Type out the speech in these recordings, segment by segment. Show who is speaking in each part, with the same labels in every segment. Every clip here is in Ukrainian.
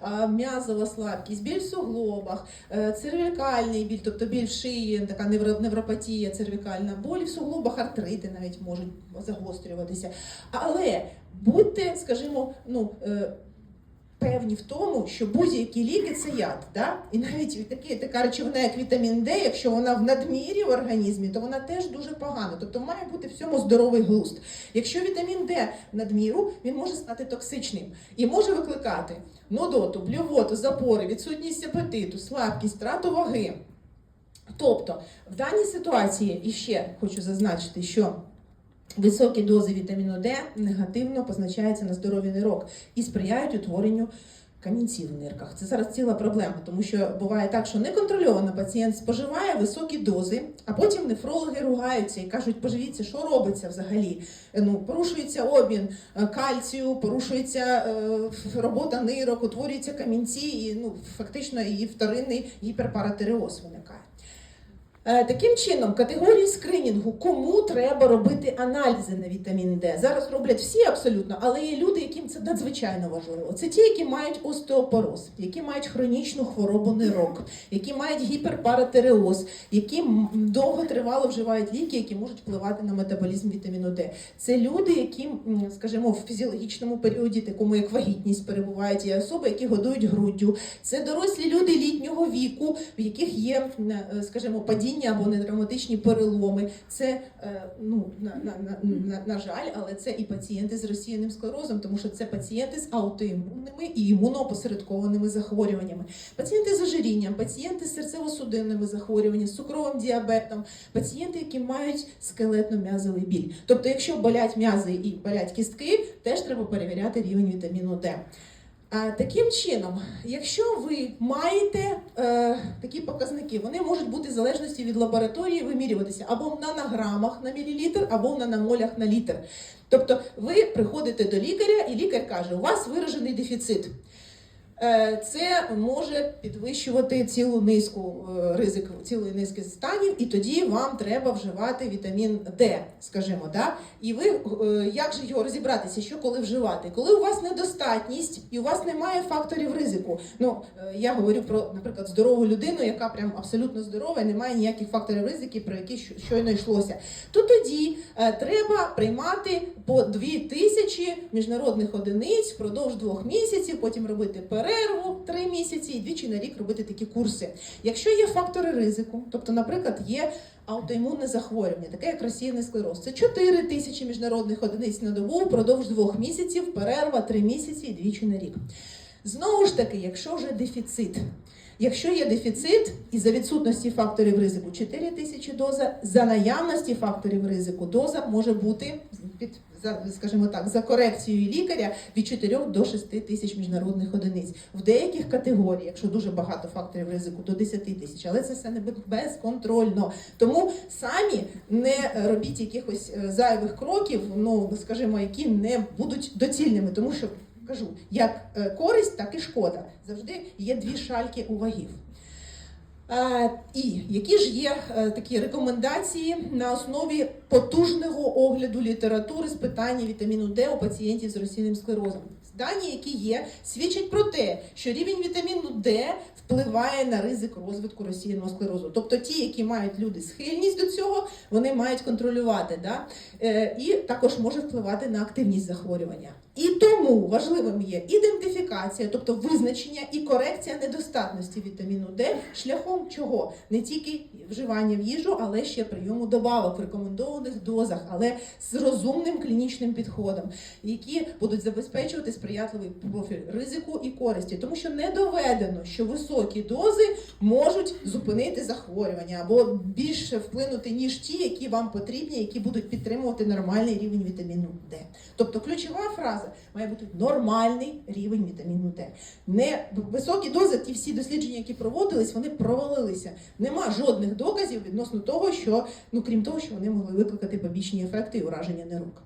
Speaker 1: а, м'язова слабкість, біль в суглобах, е, цервікальний біль, тобто біль в шиї, така невропатія цервікальна, болі в суглобах, артрити навіть можуть загострюватися. Але будьте, скажімо, ну. Певні в тому, що будь-які ліки це яд. Да? І навіть такі, така речовина, як вітамін Д, якщо вона в надмірі в організмі, то вона теж дуже погана. Тобто має бути в цьому здоровий глузд. Якщо вітамін Д в надміру, він може стати токсичним і може викликати нудоту, блювоту, запори, відсутність апетиту, слабкість, втрату ваги. Тобто, в даній ситуації іще хочу зазначити, що високі дози вітаміну Д негативно позначаються на здоров'ї нирок і сприяють утворенню камінців в нирках. Це зараз ціла проблема, тому що буває так, що неконтрольовано пацієнт споживає високі дози, а потім нефрологи ругаються і кажуть, поживіться, що робиться взагалі. Ну, порушується обмін е, кальцію, порушується е, робота нирок, утворюються камінці, і ну, фактично і вторинний гіперпаратереоз виникає. Е, Таким чином, категорії скринінгу, кому треба робити аналізи на вітамін Д. Зараз роблять всі абсолютно, але є люди, яким це надзвичайно важливо. Це ті, які мають остеопороз, які мають хронічну хворобу нирок, які мають гіперпаратереоз, які довго тривало вживають ліки, які можуть впливати на метаболізм вітаміну Д. Це люди, які, скажімо, в фізіологічному періоді, такому як вагітність, перебувають, є особи, які годують груддю. Це дорослі люди літнього віку, в яких є, е, скажімо, падіння або нетравматичні переломи. Це е, ну на, на, на, на, на жаль, але це і пацієнти з розсіяним склерозом, тому що це пацієнти з аутоімунними і імуноопосередкованими захворюваннями, пацієнти з ожирінням, пацієнти з серцево-судинними захворюваннями, з цукровим діабетом, пацієнти, які мають скелетно-м'язовий біль. Тобто, якщо болять м'язи і болять кістки, теж треба перевіряти рівень вітаміну Д. Таким чином, якщо ви маєте е, показники, вони можуть бути в залежності від лабораторії вимірюватися або в нанограмах на мілілітр, або в наномолях на літр. Тобто ви приходите до лікаря, і лікар каже, у вас виражений дефіцит. Е, Це може підвищувати цілу низку е, ризик цілої низки станів, і тоді вам треба вживати вітамін Д, скажімо, да? І ви е, як же його розібратися, що коли вживати? Коли у вас недостатність і у вас немає факторів ризику. Ну я говорю про, наприклад, здорову людину, яка прям абсолютно здорова, і немає ніяких факторів ризики, про які щойно йшлося. То тоді треба приймати по 2 тисячі міжнародних одиниць впродовж двох місяців, потім робити перерву 3 місяці і двічі на рік робити такі курси. Якщо є фактори ризику, тобто, наприклад, є аутоімунне захворювання, таке як розсіяний склероз, це 4 тисячі міжнародних одиниць на добу впродовж двох місяців, перерва 3 місяці і двічі на рік. Знову ж таки, якщо вже дефіцит. Якщо є дефіцит і за відсутності факторів ризику 4 тисячі доза, за наявності факторів ризику доза може бути під за, скажімо так, за корекцією лікаря від 4 до 6 тисяч міжнародних одиниць. В деяких категоріях, якщо дуже багато факторів ризику, до 10 тисяч, але це все не безконтрольно. Тому самі не робіть якихось е, зайвих кроків, ну скажімо, які не будуть доцільними, тому що кажу, як е, користь, так і шкода. Завжди є дві шальки у вагів. І які ж є е, такі рекомендації на основі потужного огляду літератури з питання вітаміну Д у пацієнтів з розсійним склерозом? Дані, які є, свідчать про те, що рівень вітаміну Д впливає на ризик розвитку розсіяного склерозу. Тобто ті, які мають люди схильність до цього, вони мають контролювати. Да? Е, І також може впливати на активність захворювання. І тому важливим є ідентифікація, тобто визначення і корекція недостатності вітаміну Д шляхом чого? Не тільки вживання в їжу, але ще прийому добавок в рекомендованих дозах, але з розумним клінічним підходом, які будуть забезпечувати сприятливий профіль ризику і користі, тому що не доведено, що високі дози можуть зупинити захворювання або більше вплинути ніж ті, які вам потрібні, які будуть підтримувати нормальний рівень вітаміну Д. Тобто ключова фраза має бути нормальний рівень вітаміну Д. Не високі дози, ті всі дослідження, які проводились, вони провалилися. Нема жодних доказів відносно того, що ну крім того, що вони могли викликати побічні ефекти і ураження нирок.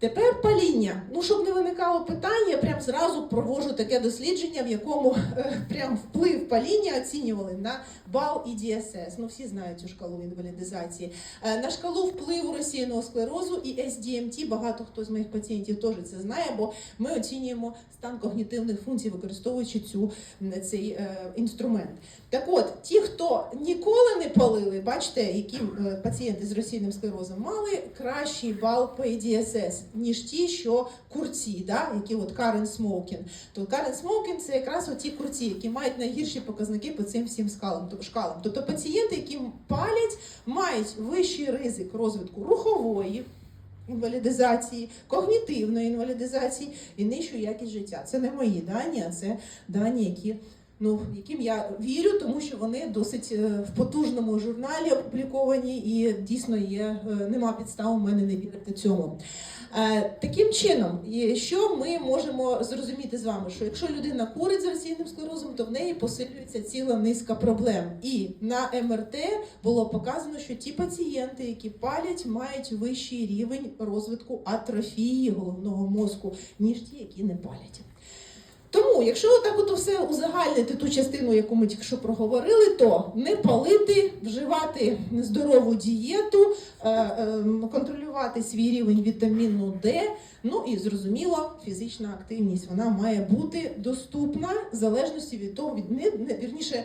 Speaker 1: Тепер паління. Ну, щоб не виникало питання, я прям зразу проводжу таке дослідження, в якому е, прям вплив паління оцінювали на бал і ДСС. Ну, всі знають цю шкалу інвалідизації. Е, на шкалу впливу розсіяного склерозу і SDMT, багато хто з моїх пацієнтів теж це знає, бо ми оцінюємо стан когнітивних функцій, використовуючи цю, цей е, інструмент. Так от, ті, хто ніколи не палили, бачите, які е, пацієнти з розсійним склерозом мали кращий бал по EDSS, ніж ті, що курці, да? які от current smoking. То current smoking це якраз ті курці, які мають найгірші показники по цим всім скалам, шкалам. Тобто пацієнти, які палять, мають вищий ризик розвитку рухової. Інвалідизації, когнітивної інвалідизації і нижчу якість життя. Це не мої дані, а це дані, які ну, яким я вірю, тому що вони досить е, в потужному журналі опубліковані і дійсно є, е, нема підстав у мене не вірити цьому. Е, Таким чином, що ми можемо зрозуміти з вами, що якщо людина курить з раційним склерозом, то в неї посилюється ціла низка проблем. І на МРТ було показано, що ті пацієнти, які палять, мають вищий рівень розвитку атрофії головного мозку, ніж ті, які не палять. Тому, якщо так от все узагальнити ту частину, яку ми тільки що проговорили, то не палити, вживати здорову дієту, е, е, контролювати свій рівень вітаміну Д. Ну і зрозуміло, фізична активність вона має бути доступна в залежності від того, від не, не вірніше,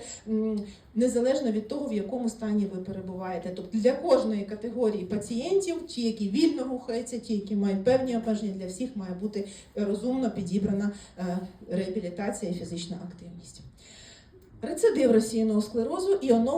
Speaker 1: незалежно від того, в якому стані ви перебуваєте. Тобто для кожної категорії пацієнтів, ті, які вільно рухаються, ті, які мають певні обмеження, для всіх має бути розумно підібрана е, реабілітація і фізична активність. Рецидив розсіяного склерозу і оновлення